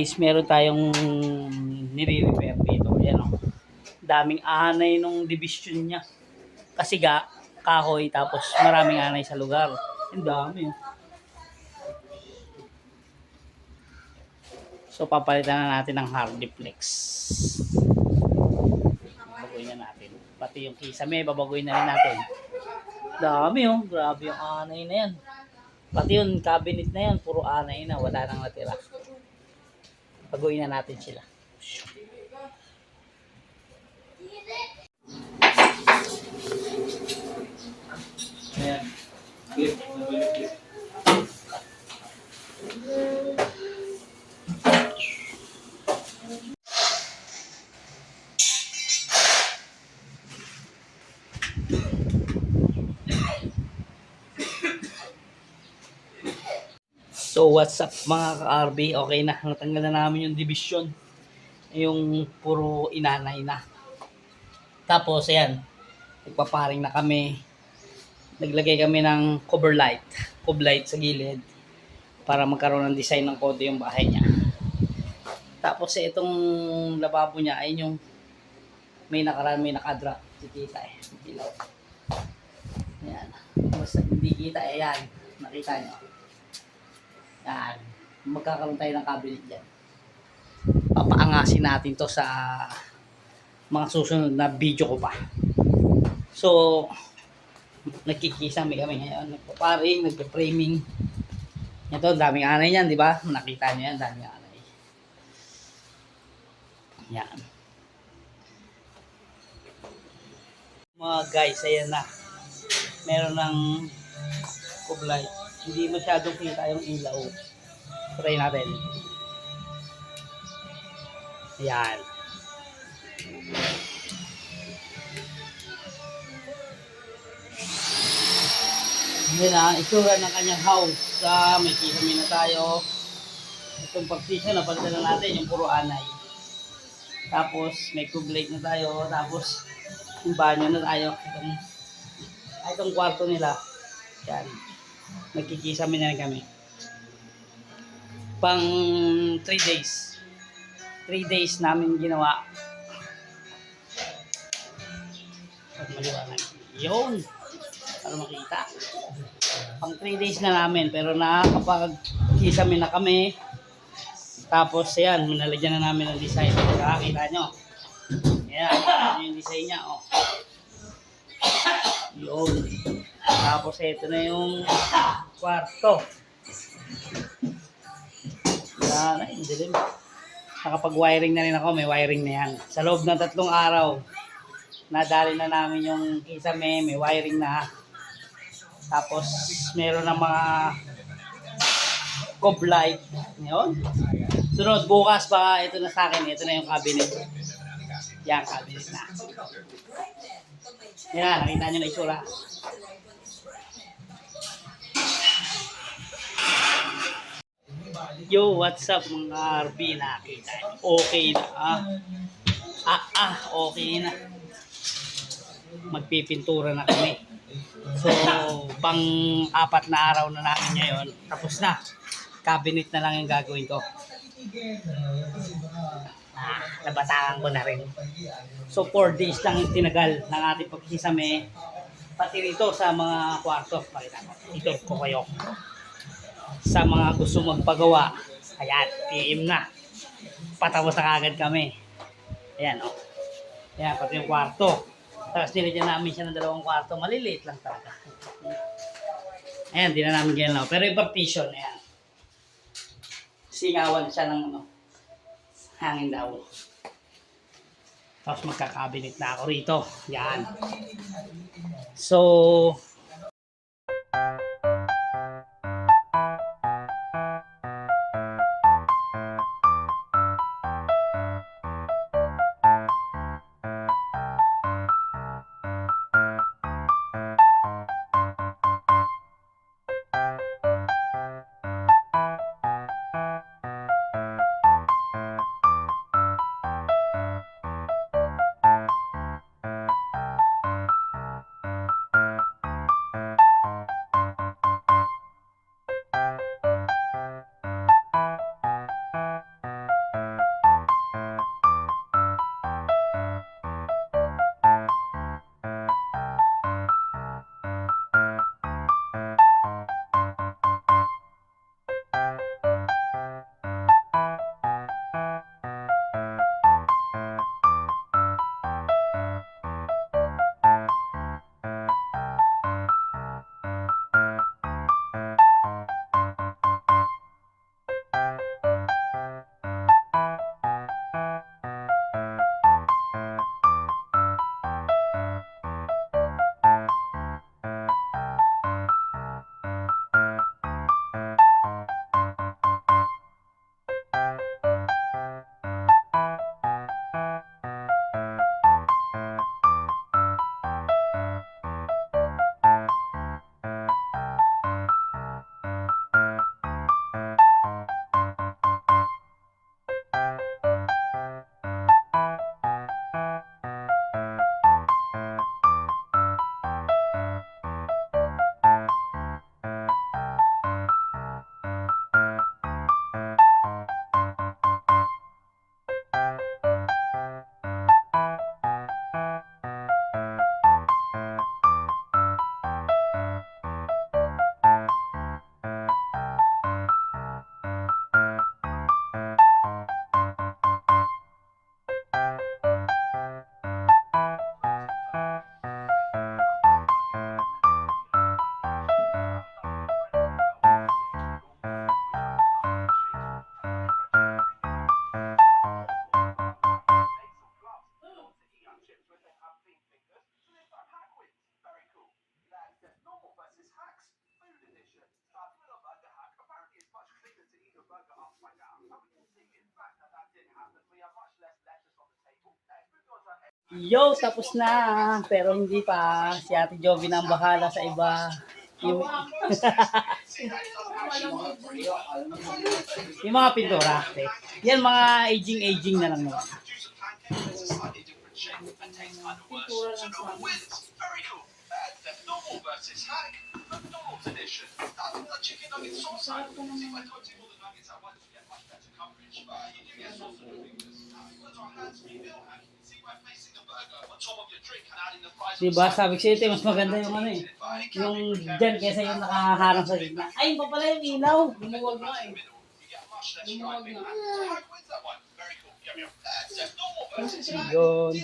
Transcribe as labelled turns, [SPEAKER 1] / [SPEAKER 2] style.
[SPEAKER 1] guys, meron tayong nire-repair dito. Ayan o. Daming anay nung division niya. Kasi ga, kahoy, tapos maraming anay sa lugar. Ang dami oh. So, papalitan na natin ng hardiplex. Babaguhin na natin. Pati yung kisame, babaguhin na rin natin. Dami oh. Grabe yung anay na yan. Pati yung cabinet na yan, puro anay na. Wala nang natira. Baguhin na natin sila. Ayan. So what's up mga ka-RB? Okay na, natanggal na namin yung division. Yung puro inanay na. Tapos ayan, nagpaparing na kami. Naglagay kami ng cover light. Cover light sa gilid. Para magkaroon ng design ng konti yung bahay niya. Tapos eh, itong lababo niya ay yung may nakaraan, may nakadrop. Kikita eh. Ilaw. Ayan. Basta hindi kita, eh yan. Nakita niyo. Yan. Magkakaroon tayo ng cabinet dyan. Papaangasin natin to sa mga susunod na video ko pa. So, nagkikisami kami ngayon. Nagpaparing, nagpa-framing. Ito, daming anay yan, di ba? Nakita niyo yan, daming anay. Yan. Mga guys, ayan na. Meron ng kublay. Hindi masyadong kita yung ilaw. Try natin. Yan. Yan na, itsura ng kanyang house. Ah, may kisame na tayo. Itong partition, napalitan na natin yung puro anay. Tapos, may kublate na tayo. Tapos, yung banyo na tayo. Itong, ay, itong kwarto nila. Yan. Nagkikisame na kami. Pang 3 days. 3 days namin ginawa. Maliwanag. Yun. Para makita. Pang 3 days na namin. Pero nakakapag-kisame na kami. Tapos yan, minalagyan na namin ng design. Nakakita nyo. Yan yung design niya. Oh. Yun. Tapos ito na yung kwarto. Yan, ay, dilim. Nakapag-wiring na rin ako, may wiring na yan. Sa loob ng tatlong araw, nadali na namin yung kisame, may wiring na. Tapos, meron ng mga cob light. Yun. Sunod, bukas pa, ito na sa akin, ito na yung cabinet. Yan, cabinet na. Yan, nakita nyo na itsura. Yo, what's up mga RB? Nakita. Okay na. Ah, ah, ah okay na. Magpipintura na kami. So, pang apat na araw na namin ngayon. Tapos na. Cabinet na lang yung gagawin ko. Ah, ko na rin. So, 4 days lang yung tinagal ng ating pagkisame. Pati rito sa mga kwarto. Pakita ko. Ito ko kayo sa mga gusto magpagawa. Ayan, PM na. Patapos na kagad kami. Ayan, oh. Ayan, pati yung kwarto. Tapos nilagyan namin siya ng dalawang kwarto. Maliliit lang talaga. Ayan, di na namin ginalaw. Pero yung partition, ayan. Singawan siya ng ano, hangin daw. Tapos magkakabinet na ako rito. Yan. So, Yo, tapos na. Pero hindi pa. Si Ate Jovi na bahala sa iba. Yung, yung mga pintura. Yan mga aging-aging na lang naman.
[SPEAKER 2] Pintura lang sa amin.
[SPEAKER 3] Very cool. Uh, the edition. Uh, the chicken nugget sauce. If
[SPEAKER 2] naman.
[SPEAKER 3] don't do all the nuggets at once, you get much better coverage. But you do get sauce you want. See your
[SPEAKER 1] Diba? Sabi ko ito, mas maganda yung ano eh.
[SPEAKER 3] But it
[SPEAKER 1] Yung dyan kesa yung nakaharang sa gitna. Ay, yung pa pala yung ilaw.
[SPEAKER 2] Lumuwag nga eh.
[SPEAKER 3] You get
[SPEAKER 2] Lumuwag
[SPEAKER 3] hack.
[SPEAKER 1] Yun.